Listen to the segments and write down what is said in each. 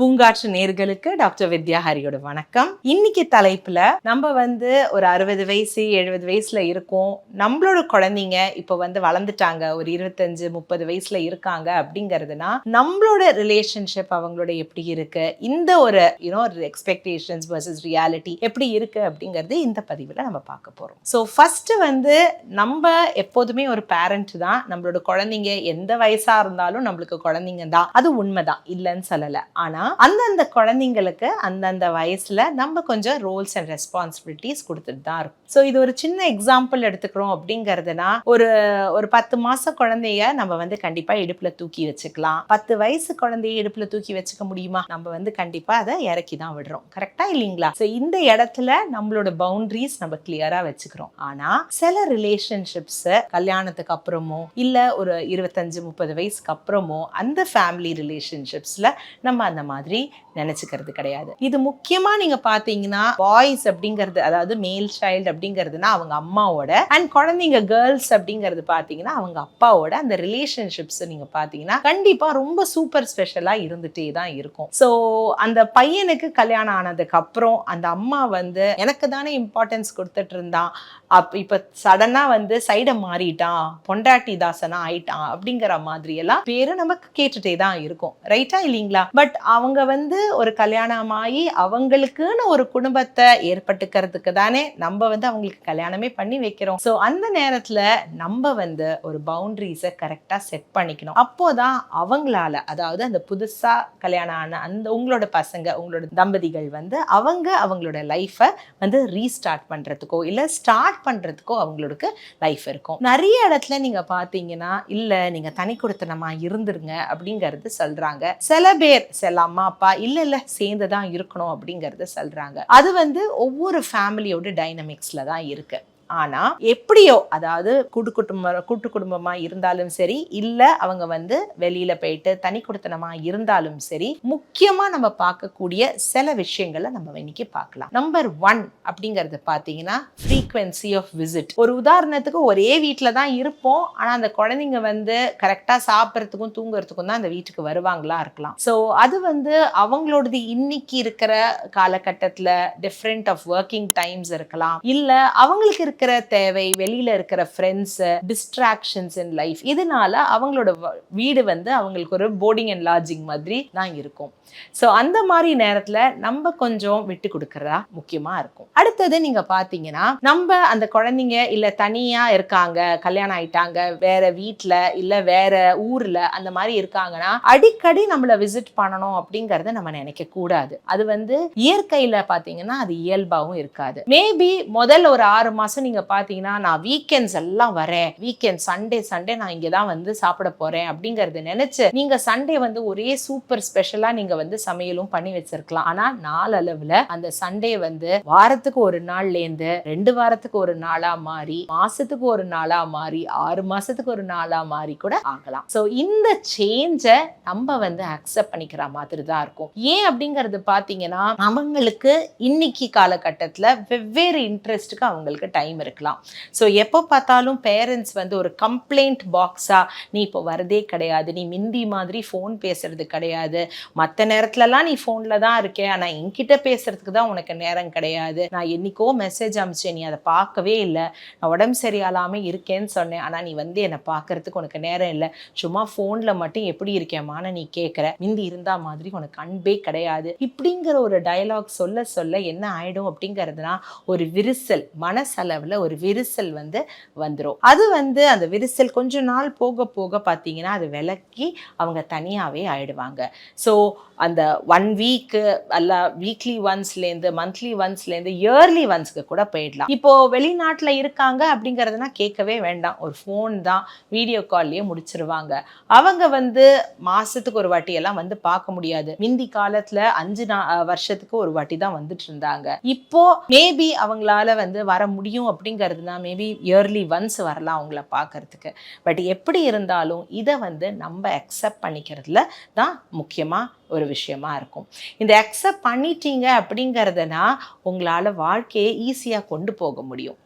பூங்காற்று நேர்களுக்கு டாக்டர் வித்யா ஹரியோட வணக்கம். இன்னைக்கு தலைப்புல நம்ம வந்து ஒரு அறுபது வயசு எழுபது வயசுல இருக்கோம். நம்மளோட குழந்தைங்க இப்போ வந்து வளர்ந்துட்டாங்க. ஒரு இருபத்தஞ்சு முப்பது வயசுல இருக்காங்க அப்படிங்கிறதுனா நம்மளோட ரிலேஷன்ஷிப் அவங்களோட எப்படி இருக்கு? இந்த ஒரு யூனோ எக்ஸ்பெக்டேஷன்ஸ் வர்சஸ் ரியாலிட்டி எப்படி இருக்கு அப்படிங்கிறது இந்த பதிவில் நம்ம பார்க்க போறோம். ஸோ ஃபர்ஸ்ட் வந்து நம்ம எப்போதுமே ஒரு பேரண்ட் தான். நம்மளோட குழந்தைங்க எந்த வயசா இருந்தாலும் நம்மளுக்கு குழந்தைங்க தான். அது உண்மைதான். இல்லைன்னு சொல்லலை. ஆனா அந்தந்த குழந்தைங்களுக்கு அந்தந்த வயசுல நம்ம கொஞ்சம் ரோல்ஸ் அண்ட் ரெஸ்பான்சிபிலிட்டிஸ் கொடுத்துட்டு தான் இருக்கும். ஸோ இது ஒரு சின்ன எக்ஸாம்பிள் எடுத்துக்கிறோம் அப்படிங்கிறதுனா ஒரு ஒரு பத்து மாச குழந்தைய நம்ம வந்து கண்டிப்பா இடுப்புல தூக்கி வச்சுக்கலாம். பத்து வயசு குழந்தைய இடுப்புல தூக்கி வச்சுக்க முடியுமா? நம்ம வந்து கண்டிப்பா அதை இறக்கி தான் விடுறோம். கரெக்டா இல்லைங்களா? ஸோ இந்த இடத்துல நம்மளோட பவுண்டரிஸ் நம்ம கிளியரா வச்சுக்கிறோம். ஆனா சில ரிலேஷன்ஷிப்ஸ் கல்யாணத்துக்கு அப்புறமோ இல்ல ஒரு இருபத்தஞ்சு முப்பது வயசுக்கு அப்புறமோ அந்த ஃபேமிலி ரிலேஷன்ஷிப்ஸ்ல நம்ம அந்த மாதிரி மாதிரி நினச்சிக்கிறது கிடையாது. இது முக்கியமாக நீங்கள் பார்த்தீங்கன்னா பாய்ஸ் அப்படிங்கிறது அதாவது மேல் சைல்டு அப்படிங்கிறதுனா அவங்க அம்மாவோட அண்ட் குழந்தைங்க கேர்ள்ஸ் அப்படிங்கிறது பார்த்தீங்கன்னா அவங்க அப்பாவோட அந்த ரிலேஷன்ஷிப்ஸ் நீங்கள் பார்த்தீங்கன்னா கண்டிப்பாக ரொம்ப சூப்பர் ஸ்பெஷலாக இருந்துகிட்டே தான் இருக்கும். ஸோ அந்த பையனுக்கு கல்யாணம் ஆனதுக்கு அப்புறம் அந்த அம்மா வந்து எனக்கு தானே இம்பார்ட்டன்ஸ் கொடுத்துட்டு இருந்தான். அப் இப்போ சடனாக வந்து சைடை மாறிட்டான். பொண்டாட்டி தாசனா ஆயிட்டான். அப்படிங்கிற மாதிரி எல்லாம் பேரு நமக்கு கேட்டுட்டே தான் இருக்கும். ரைட்டா இல்லைங்களா? பட் அவங்க அவங்க வந்து ஒரு கல்யாணம் ஆகி அவங்களுக்குன்னு ஒரு குடும்பத்தை ஏற்பட்டுக்கிறதுக்கு தானே நம்ம வந்து அவங்களுக்கு கல்யாணமே பண்ணி வைக்கிறோம். ஸோ அந்த நேரத்தில் நம்ம வந்து ஒரு பவுண்ட்ரிஸை கரெக்டாக செட் பண்ணிக்கணும். அப்போதான் அவங்களால அதாவது அந்த புதுசாக கல்யாணம் ஆன அந்த உங்களோட பசங்க உங்களோட தம்பதிகள் வந்து அவங்க அவங்களோட லைஃப்பை வந்து ரீஸ்டார்ட் பண்ணுறதுக்கோ இல்லை ஸ்டார்ட் பண்ணுறதுக்கோ அவங்களுக்கு லைஃப் இருக்கும். நிறைய இடத்துல நீங்கள் பார்த்தீங்கன்னா இல்லை நீங்கள் தனி கொடுத்தனமா இருந்துருங்க அப்படிங்கிறது சொல்கிறாங்க சில பேர் செல்லாம அம்மா அப்பா இல்லை இல்லை சேர்ந்து தான் இருக்கணும் அப்படிங்கிறத சொல்கிறாங்க அது வந்து ஒவ்வொரு ஃபேமிலியோட டைனமிக்ஸில் தான் இருக்குது ஆனா எப்படியோ அதாவது கூட்டு குடும்ப கூட்டு குடும்பமா இருந்தாலும் சரி இல்ல அவங்க வந்து வெளியில போயிட்டு தனி கொடுத்தனமா இருந்தாலும் சரி முக்கியமா நம்ம பார்க்கக்கூடிய சில விஷயங்களை நம்ம இன்னைக்கு பார்க்கலாம். நம்பர் ஒன் அப்படிங்கறது பாத்தீங்கன்னா ஃப்ரீக்வன்சி ஆஃப் விசிட் ஒரு உதாரணத்துக்கு ஒரே வீட்டில் தான் இருப்போம். ஆனா அந்த குழந்தைங்க வந்து கரெக்டா சாப்பிட்றதுக்கும் தூங்குறதுக்கும் தான் அந்த வீட்டுக்கு வருவாங்களா இருக்கலாம். ஸோ அது வந்து அவங்களோடது இன்னைக்கு இருக்கிற காலகட்டத்தில் டிஃப்ரெண்ட் ஆஃப் ஒர்க்கிங் டைம்ஸ் இருக்கலாம். இல்ல அவங்களுக்கு இருக்க இருக்கிற தேவை வெளியில இருக்கிற ஃப்ரெண்ட்ஸு டிஸ்ட்ராக்ஷன்ஸ் இன் லைஃப் இதனால அவங்களோட வீடு வந்து அவங்களுக்கு ஒரு போர்டிங் அண்ட் லாட்ஜிங் மாதிரி தான் இருக்கும். ஸோ அந்த மாதிரி நேரத்தில் நம்ம கொஞ்சம் விட்டு கொடுக்கறதா முக்கியமா இருக்கும். அடுத்தது நீங்க பார்த்தீங்கன்னா நம்ம அந்த குழந்தைங்க இல்லை தனியா இருக்காங்க கல்யாணம் ஆயிட்டாங்க வேற வீட்டில் இல்ல வேற ஊர்ல அந்த மாதிரி இருக்காங்கன்னா அடிக்கடி நம்மள விசிட் பண்ணணும் அப்படிங்கறத நம்ம நினைக்க கூடாது. அது வந்து இயற்கையில பார்த்தீங்கன்னா அது இயல்பாகவும் இருக்காது. மேபி முதல் ஒரு ஆறு மாதம் நீங்க பாத்தீங்கன்னா நான் வீக்கெண்ட்ஸ் எல்லாம் வரேன். வீக்கெண்ட் சண்டே சண்டே நான் இங்கே தான் வந்து சாப்பிட போறேன். அப்படிங்கிறது நினைச்சு நீங்க சண்டே வந்து ஒரே சூப்பர் ஸ்பெஷலா நீங்க வந்து சமையலும் பண்ணி வச்சிருக்கலாம். ஆனா நாளளவில் அந்த சண்டே வந்து வாரத்துக்கு ஒரு நாள்ல இருந்து ரெண்டு வாரத்துக்கு ஒரு நாளா மாறி மாசத்துக்கு ஒரு நாளா மாறி ஆறு மாசத்துக்கு ஒரு நாளா மாறி கூட ஆகலாம். சோ இந்த சேஞ்சை நம்ம வந்து அக்செப்ட் பண்ணிக்கிற மாதிரி தான் இருக்கும். ஏன் அப்படிங்கறது பாத்தீங்கன்னா அவங்களுக்கு இன்னைக்கு காலகட்டத்துல வெவ்வேறு இன்ட்ரெஸ்ட்டுக்கு அவங்களுக்கு டைம் இருக்கலாம். ஸோ எப்போ பார்த்தாலும் பேரண்ட்ஸ் வந்து ஒரு கம்ப்ளைண்ட் பாக்ஸா நீ இப்போ வரதே கிடையாது. நீ மிந்தி மாதிரி ஃபோன் பேசுறது கிடையாது. மற்ற நேரத்துலலாம் நீ ஃபோனில் தான் இருக்கே. ஆனால் என்கிட்ட பேசுறதுக்கு தான் உனக்கு நேரம் கிடையாது. நான் என்னைக்கோ மெசேஜ் அமிச்சேன். நீ அதை பார்க்கவே இல்லை. நான் உடம்பு சரியாலாமல் இருக்கேன்னு சொன்னேன். ஆனால் நீ வந்து என்னை பார்க்கறதுக்கு உனக்கு நேரம் இல்லை. சும்மா ஃபோனில் மட்டும் எப்படி இருக்கேம்மான்னு நீ கேட்குற மிந்தி இருந்தா மாதிரி உனக்கு அன்பே கிடையாது. இப்படிங்கிற ஒரு டயலாக் சொல்ல சொல்ல என்ன ஆயிடும் அப்படிங்கிறதுனா ஒரு விரிசல் மனசளவில் ஒரு விரிசல் வந்து வந்துடும் அது வந்து அந்த விரிசல் கொஞ்ச நாள் போக போக பார்த்தீங்கன்னா அது விலக்கி அவங்க தனியாகவே ஆயிடுவாங்க. ஸோ அந்த ஒன் வீக்கு அல்ல வீக்லி ஒன்ஸ்லேருந்து மந்த்லி ஒன்ஸ்லேருந்து இயர்லி ஒன்ஸ்க்கு கூட போயிடலாம். இப்போ வெளிநாட்டில் இருக்காங்க அப்படிங்கிறதுனா கேட்கவே வேண்டாம். ஒரு ஃபோன் தான் வீடியோ கால்லையே முடிச்சிருவாங்க. அவங்க வந்து மாசத்துக்கு ஒரு வாட்டி எல்லாம் வந்து பார்க்க முடியாது. முந்தி காலத்துல அஞ்சு நா வருஷத்துக்கு ஒரு வாட்டி தான் வந்துட்டு இருந்தாங்க. இப்போ மேபி அவங்களால வந்து வர முடியும் அப்படிங்கிறதுனா மேபி இயர்லி ஒன்ஸ் வரலாம் அவங்கள பார்க்கறதுக்கு. பட் எப்படி இருந்தாலும் இதை வந்து நம்ம அக்செப்ட் பண்ணிக்கிறதுல தான் முக்கியமாக ஒரு விஷயமா இருக்கும். இந்த அக்செப்ட் பண்ணிட்டீங்க அப்படிங்கிறதுனா உங்களால் வாழ்க்கையை ஈஸியாக கொண்டு போக முடியும்.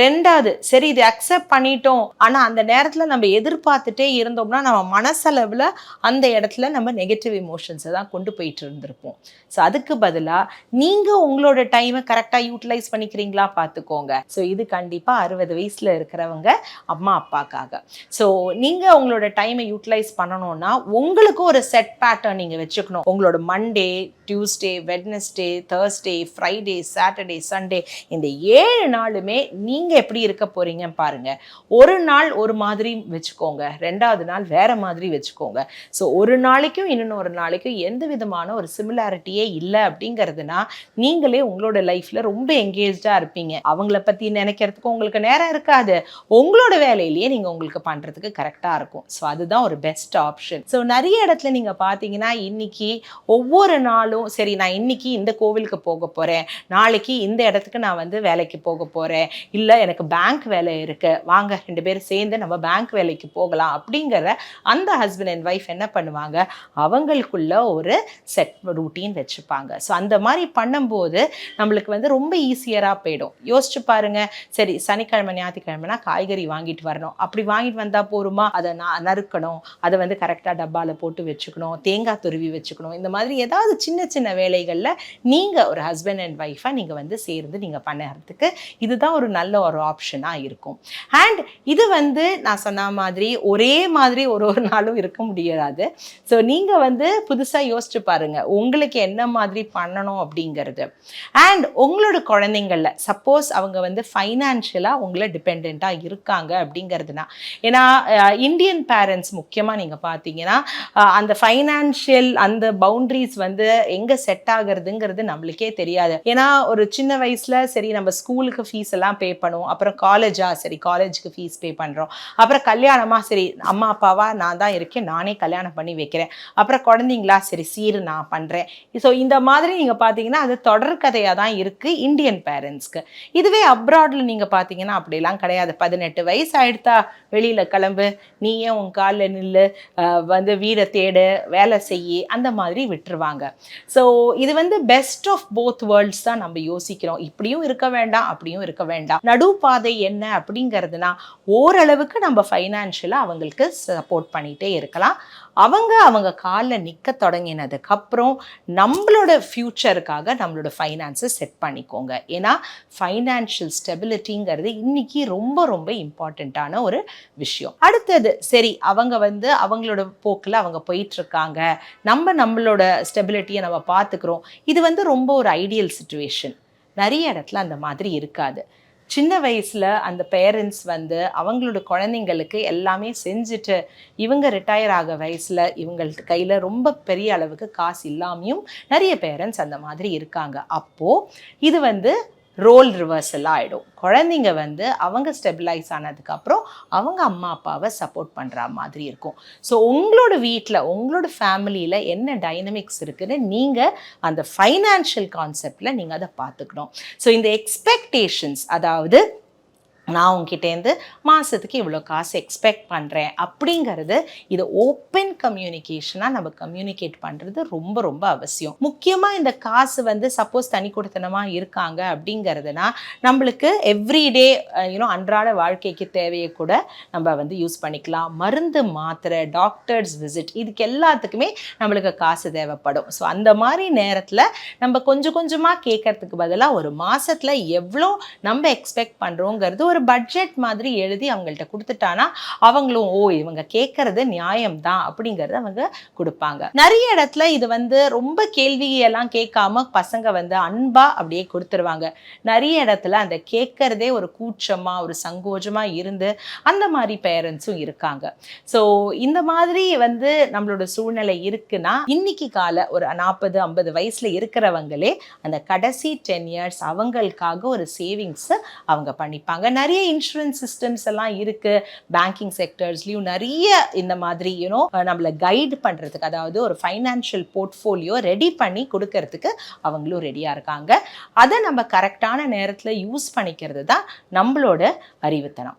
ரெண்டாவது சரி இது அக்செப்ட் பண்ணிட்டோம். ஆனால் அந்த நேரத்தில் நம்ம எதிர்பார்த்துட்டே இருந்தோம்னா நம்ம மனசளவில் அந்த இடத்துல நம்ம நெகட்டிவ் எமோஷன்ஸை தான் கொண்டு போயிட்டு இருந்திருப்போம். ஸோ அதுக்கு பதிலாக நீங்கள் உங்களோட டைமை கரெக்டாக யூட்டிலைஸ் பண்ணிக்கிறீங்களா பார்த்துக்கோங்க. ஸோ இது கண்டிப்பாக அறுபது வயசில் இருக்கிறவங்க அம்மா அப்பாக்காக. ஸோ நீங்கள் உங்களோட டைமை யூட்டிலைஸ் பண்ணணும்னா உங்களுக்கும் ஒரு செட் பேட்டர்ன் நீங்கள் வச்சுக்கணும். உங்களோட Monday Tuesday Wednesday Thursday Friday Saturday Sunday இந்த ஏழு நாளுமே நீங்கள் எப்படி இருக்க போகிறீங்கன்னு பாருங்கள் ஒரு நாள் ஒரு மாதிரி வச்சுக்கோங்க. ரெண்டாவது நாள் வேறு மாதிரி வச்சுக்கோங்க. ஸோ ஒரு நாளைக்கும் இன்னொரு நாளைக்கும் எந்த விதமான ஒரு சிமிலாரிட்டியே இல்லை அப்படிங்கிறதுனா நீங்களே உங்களோட லைஃப்பில் ரொம்ப என்கேஜாக இருப்பீங்க. அவங்கள பற்றின நினைக்கிறதுக்கு உங்களுக்கு நேரம் இருக்காது. உங்களோட வேலையிலேயே நீங்கள் உங்களுக்கு பண்ணுறதுக்கு கரெக்டாக இருக்கும். ஸோ அதுதான் ஒரு பெஸ்ட் ஆப்ஷன் ஸோ நிறைய இடத்துல நீங்கள் பார்த்தீங்கன்னா இன்னைக்கு ஒவ்வொரு நாளும் சரி நான் இன்னைக்கு இந்த கோவிலுக்கு போக போகிறேன் நாளைக்கு இந்த இடத்துக்கு நான் வந்து வேலைக்கு போக போகிறேன் இல்லை எனக்கு பேங்க் வேலை இருக்குது வாங்க ரெண்டு பேரும் சேர்ந்து நம்ம பேங்க் வேலைக்கு போகலாம் அப்படிங்கிற அந்த ஹஸ்பண்ட் அண்ட் ஒய்ஃப் என்ன பண்ணுவாங்க? அவங்களுக்குள்ள ஒரு செட் ரூட்டீன் வச்சுப்பாங்க. ஸோ அந்த மாதிரி பண்ணும்போது நம்மளுக்கு வந்து ரொம்ப ஈஸியராக போயிடும். யோசிச்சு பாருங்கள் சரி சனிக்கிழமை ஞாயிற்றுக்கிழமைனா காய்கறி வாங்கிட்டு வரணும். அப்படி வாங்கிட்டு வந்தால் போருமா? அதை நான் நறுக்கணும். அதை வந்து கரெக்டாக டப்பாவில் போட்டு வச்சுக்கணும். தேங்காய் துருவி வச்சுக்கணும். இந்த மாதிரி ஏதாவது சின்ன சின்ன வேலைகளில் நீங்கள் ஒரு ஹஸ்பண்ட் அண்ட் ஒய்ஃபாக நீங்கள் வந்து சேர்ந்து நீங்கள் பண்ணுறதுக்கு இதுதான் ஒரு நல்ல ஒரு ஆப்ஷனாக இருக்கும். அண்ட் இது வந்து நான் சொன்ன மாதிரி ஒரே மாதிரி ஒரு ஒரு நாளும் இருக்க முடியாது. ஸோ நீங்கள் வந்து புதுசாக யோசிச்சு பாருங்க. உங்களுக்கு என்ன மாதிரி பண்ணணும் அப்படிங்கிறது. அண்ட் உங்களோட குழந்தைங்களில் சப்போஸ் அவங்க வந்து ஃபைனான்ஷியலாக உங்களை டிபெண்ட்டாக இருக்காங்க அப்படிங்கிறதுனா ஏன்னா இந்தியன் பேரண்ட்ஸ் முக்கியமாக நீங்கள் பார்த்தீங்கன்னா அந்த ஃபைனான்ஷியல் அந்த பவுண்ட்ரிஸ் வந்து எங்கே செட் ஆகுறதுங்கிறது நம்மளுக்கே தெரியாது. ஏன்னா ஒரு சின்ன வயசில் சரி நம்ம ஸ்கூலுக்கு ஃபீஸ் எல்லாம் பே பண்ணுவோம். அப்புறம் காலேஜா சரி காலேஜுக்கு ஃபீஸ் பே பண்ணுறோம் அப்புறம் கல்யாணமா சரி அம்மா அப்பாவா நான் தான் இருக்கேன் நானே கல்யாணம் பண்ணி வைக்கிறேன். அப்புறம் குழந்தைங்களா சரி சீர் நான் பண்ணுறேன் ஸோ இந்த மாதிரி நீங்கள் பார்த்தீங்கன்னா அது தொடர்கதையாக தான் இருக்குது இந்தியன் பேரண்ட்ஸ்க்கு இதுவே அப்ராட் அப்ராடில் நீங்கள் பார்த்தீங்கன்னா அப்படிலாம் கிடையாது. பதினெட்டு வயசு ஆயிடுத்தா வெளியில் கிளம்பு நீயே உன் காலில் நில்லு வந்து வீடை தேடு வேலை செய் அந்த மாதிரி விட்டுருவாங்க. ஸோ இது வந்து பெஸ்ட் ஆஃப் போத் வேர்ல்ட்ஸ் தான் நம்ம யோசிக்கிறோம். இப்படியும் இருக்க வேண்டாம் அப்படியும் இருக்க வேண்டாம். நடுப்பாதை என்ன அப்படிங்கிறதுனா ஓரளவுக்கு நம்ம ஃபைனான்ஷியலாக அவங்களுக்கு சப்போர்ட் பண்ணிகிட்டே இருக்கலாம். அவங்க அவங்க காலில் நிற்க தொடங்கினதுக்கப்புறம் நம்மளோட ஃப்யூச்சருக்காக நம்மளோட ஃபைனான்ஸை செட் பண்ணிக்கோங்க. ஏன்னா ஃபைனான்ஷியல் ஸ்டெபிலிட்டிங்கிறது இன்னைக்கு ரொம்ப ரொம்ப இம்பார்ட்டண்ட்டான ஒரு விஷயம். அடுத்தது சரி அவங்க வந்து அவங்களோட போக்கில் அவங்க போயிட்டுருக்காங்க. நம்ம நம்மளோட ஸ்டெபிலிட்டியை நம்ம பார்த்துக்கிறோம். இது வந்து ரொம்ப ஒரு ஐடியல் சுச்சுவேஷன் நிறைய இடத்துல அந்த மாதிரி இருக்காது. சின்ன வயசில் அந்த பேரண்ட்ஸ் வந்து அவங்களோட குழந்தைங்களுக்கு எல்லாமே செஞ்சுட்டு இவங்க ரிட்டையர் ஆக வயசில் இவங்களுக்கு கையில் ரொம்ப பெரிய அளவுக்கு காசு இல்லாமையும் நிறைய பேரண்ட்ஸ் அந்த மாதிரி இருக்காங்க. அப்போது இது வந்து ரோல் ரிவர்சல் ஆகிடும் குழந்தைங்க வந்து அவங்க ஸ்டெபிலைஸ் ஆனதுக்கப்புறம் அவங்க அம்மா அப்பாவை சப்போர்ட் பண்ணுற மாதிரி இருக்கும். ஸோ உங்களோட வீட்டில் உங்களோட ஃபேமிலியில் என்ன டைனமிக்ஸ் இருக்குதுன்னு நீங்கள் அந்த ஃபைனான்ஷியல் கான்செப்டில் நீங்கள் அதை பார்த்துக்கணும். ஸோ இந்த எக்ஸ்பெக்டேஷன்ஸ் அதாவது நான் உங்ககிட்டேருந்து மாதத்துக்கு இவ்வளோ காசு எக்ஸ்பெக்ட் பண்ணுறேன் அப்படிங்கிறது இது ஓப்பன் கம்யூனிகேஷனாக நம்ம கம்யூனிகேட் பண்ணுறது ரொம்ப ரொம்ப அவசியம். முக்கியமாக இந்த காசு வந்து சப்போஸ் தனி கொடுத்தனமாக இருக்காங்க அப்படிங்கிறதுனா நம்மளுக்கு எவ்ரிடே யூனோ அன்றாட வாழ்க்கைக்கு தேவையை கூட நம்ம வந்து யூஸ் பண்ணிக்கலாம். மருந்து மாத்திரை டாக்டர்ஸ் விசிட் இதுக்கு எல்லாத்துக்குமே நம்மளுக்கு காசு தேவைப்படும். ஸோ அந்த மாதிரி நேரத்தில் நம்ம கொஞ்சம் கொஞ்சமாக கேட்கறதுக்கு பதிலாக ஒரு மாதத்தில் எவ்வளோ நம்ம எக்ஸ்பெக்ட் பண்ணுறோங்கிறது ஒரு பட்ஜெட் மாதிரி எழுதி அவங்கள்ட்ட கொடுத்துட்டானா அவங்களும் ஓ இவங்க கேட்கறது நியாயம்தான் அப்படிங்கறத அவங்க கொடுப்பாங்க. நிறைய இடத்துல இது வந்து ரொம்ப கேள்வியெல்லாம் கேட்காம பசங்க வந்து அன்பா அப்படியே கொடுத்துருவாங்க. நிறைய இடத்துல அந்த கேட்கறதே ஒரு கூச்சமா ஒரு சங்கோஜமா இருந்து அந்த மாதிரி பேரண்ட்ஸும் இருக்காங்க. ஸோ இந்த மாதிரி வந்து நம்மளோட சூழ்நிலை இருக்குன்னா இன்னைக்கு கால ஒரு நாற்பது ஐம்பது வயசுல இருக்கிறவங்களே அந்த கடைசி டென் இயர்ஸ் அவங்களுக்காக ஒரு சேவிங்ஸ் அவங்க பண்ணிப்பாங்க. நிறைய இன்சூரன்ஸ் சிஸ்டம்ஸ் எல்லாம் இருக்கு. பேங்கிங் செக்டர்ஸ்லயும் நிறைய இந்த மாதிரி யூனோ நம்மளை கைடு பண்றதுக்கு அதாவது ஒரு ஃபைனான்ஷியல் போர்ட்ஃபோலியோ ரெடி பண்ணி கொடுக்கறதுக்கு அவங்களும் ரெடியாக இருக்காங்க. அதை நம்ம கரெக்டான நேரத்தில் யூஸ் பண்ணிக்கிறது தான் நம்மளோட அறிவுத்தனம்.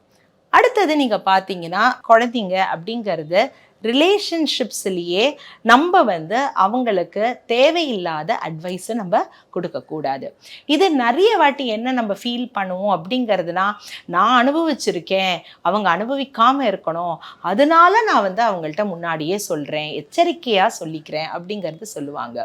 அடுத்தது நீங்க பார்த்தீங்கன்னா குழந்தைங்க அப்படிங்கிறது ரிலேஷன்ஷிப்ஸ்லேயே நம்ம வந்து அவங்களுக்கு தேவையில்லாத அட்வைஸை நம்ம கொடுக்கக்கூடாது. இது நிறைய வாட்டி என்ன நம்ம ஃபீல் பண்ணுவோம் அப்படிங்கிறதுனா நான் அனுபவிச்சிருக்கேன் அவங்க அனுபவிக்காமல் இருக்கணும் அதனால நான் வந்து அவங்கள்ட்ட முன்னாடியே சொல்கிறேன் எச்சரிக்கையாக சொல்லிக்கிறேன் அப்படிங்கிறது சொல்லுவாங்க.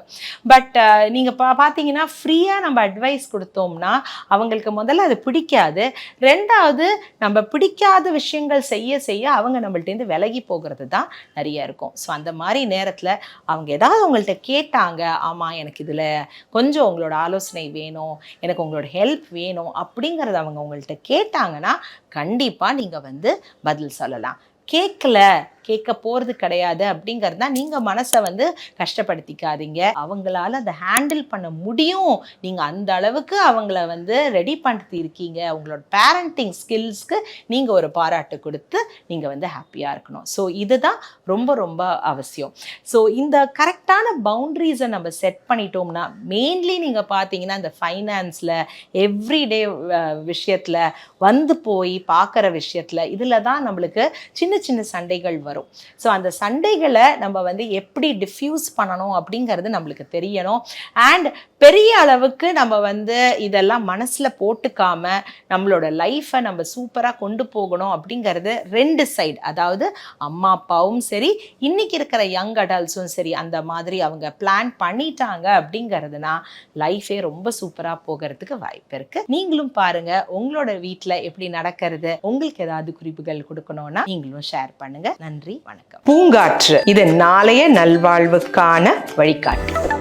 பட் நீங்கள் பா பார்த்தீங்கன்னா ஃப்ரீயாக நம்ம அட்வைஸ் கொடுத்தோம்னா அவங்களுக்கு முதல்ல அது பிடிக்காது. ரெண்டாவது நம்ம பிடிக்காத விஷயங்கள் செய்ய செய்ய அவங்க நம்மள்ட்டேருந்து விலகி போகிறது தான் நிறைய இருக்கும். ஸோ அந்த மாதிரி நேரத்தில் அவங்க ஏதாவது உங்கள்கிட்ட கேட்டாங்க ஆமாம் எனக்கு இதில் கொஞ்சம் உங்களோட ஆலோசனை வேணும் எனக்கு உங்களோட ஹெல்ப் வேணும் அப்படிங்கிறத அவங்க உங்கள்கிட்ட கேட்டாங்கன்னா கண்டிப்பாக நீங்கள் வந்து பதில் சொல்லலாம். கேட்கல கேட்க போகிறது கிடையாது அப்படிங்கிறது தான் நீங்கள் மனசை வந்து கஷ்டப்படுத்திக்காதீங்க. அவங்களால அதை ஹேண்டில் பண்ண முடியும். நீங்கள் அந்த அளவுக்கு அவங்கள வந்து ரெடி பண்ணிட்டு இருக்கீங்க. உங்களோட பேரண்டிங் ஸ்கில்ஸ்க்கு நீங்கள் ஒரு பாராட்டு கொடுத்து நீங்கள் வந்து ஹாப்பியாக இருக்கணும். ஸோ இதுதான் ரொம்ப ரொம்ப அவசியம். ஸோ இந்த கரெக்டான பவுண்ட்ரிஸை நம்ம செட் பண்ணிட்டோம்னா மெயின்லி நீங்கள் பார்த்தீங்கன்னா இந்த ஃபைனான்ஸில் எவ்ரிடே விஷயத்தில் வந்து போய் பார்க்குற விஷயத்தில் இதில் தான் நம்மளுக்கு சின்ன சின்ன சண்டைகள் வரும். ஸோ அந்த சண்டைகளை நம்ம வந்து எப்படி டிஃப்யூஸ் பண்ணணும் அப்படிங்கிறது நம்மளுக்கு தெரியணும். அண்ட் பெரிய அளவுக்கு நம்ம வந்து இதெல்லாம் மனசில் போட்டுக்காம நம்மளோட லைஃப்பை நம்ம சூப்பராக கொண்டு போகணும் அப்படிங்கிறது ரெண்டு சைடு அதாவது அம்மா அப்பாவும் சரி இன்னைக்கு இருக்கிற யங் அடல்ட்ஸும் சரி அந்த மாதிரி அவங்க பிளான் பண்ணிட்டாங்க அப்படிங்கிறதுனா லைஃபே ரொம்ப சூப்பராக போகிறதுக்கு வாய்ப்பு இருக்குது நீங்களும் பாருங்கள் உங்களோட வீட்டில் எப்படி நடக்கிறது உங்களுக்கு ஏதாவது குறிப்புகள் கொடுக்கணும்னா நீங்களும் ஷேர் பண்ணுங்கள் நன்றி வணக்கம். பூங்காற்று இது நாளைய நல்வாழ்வுக்கான வழிகாட்டு.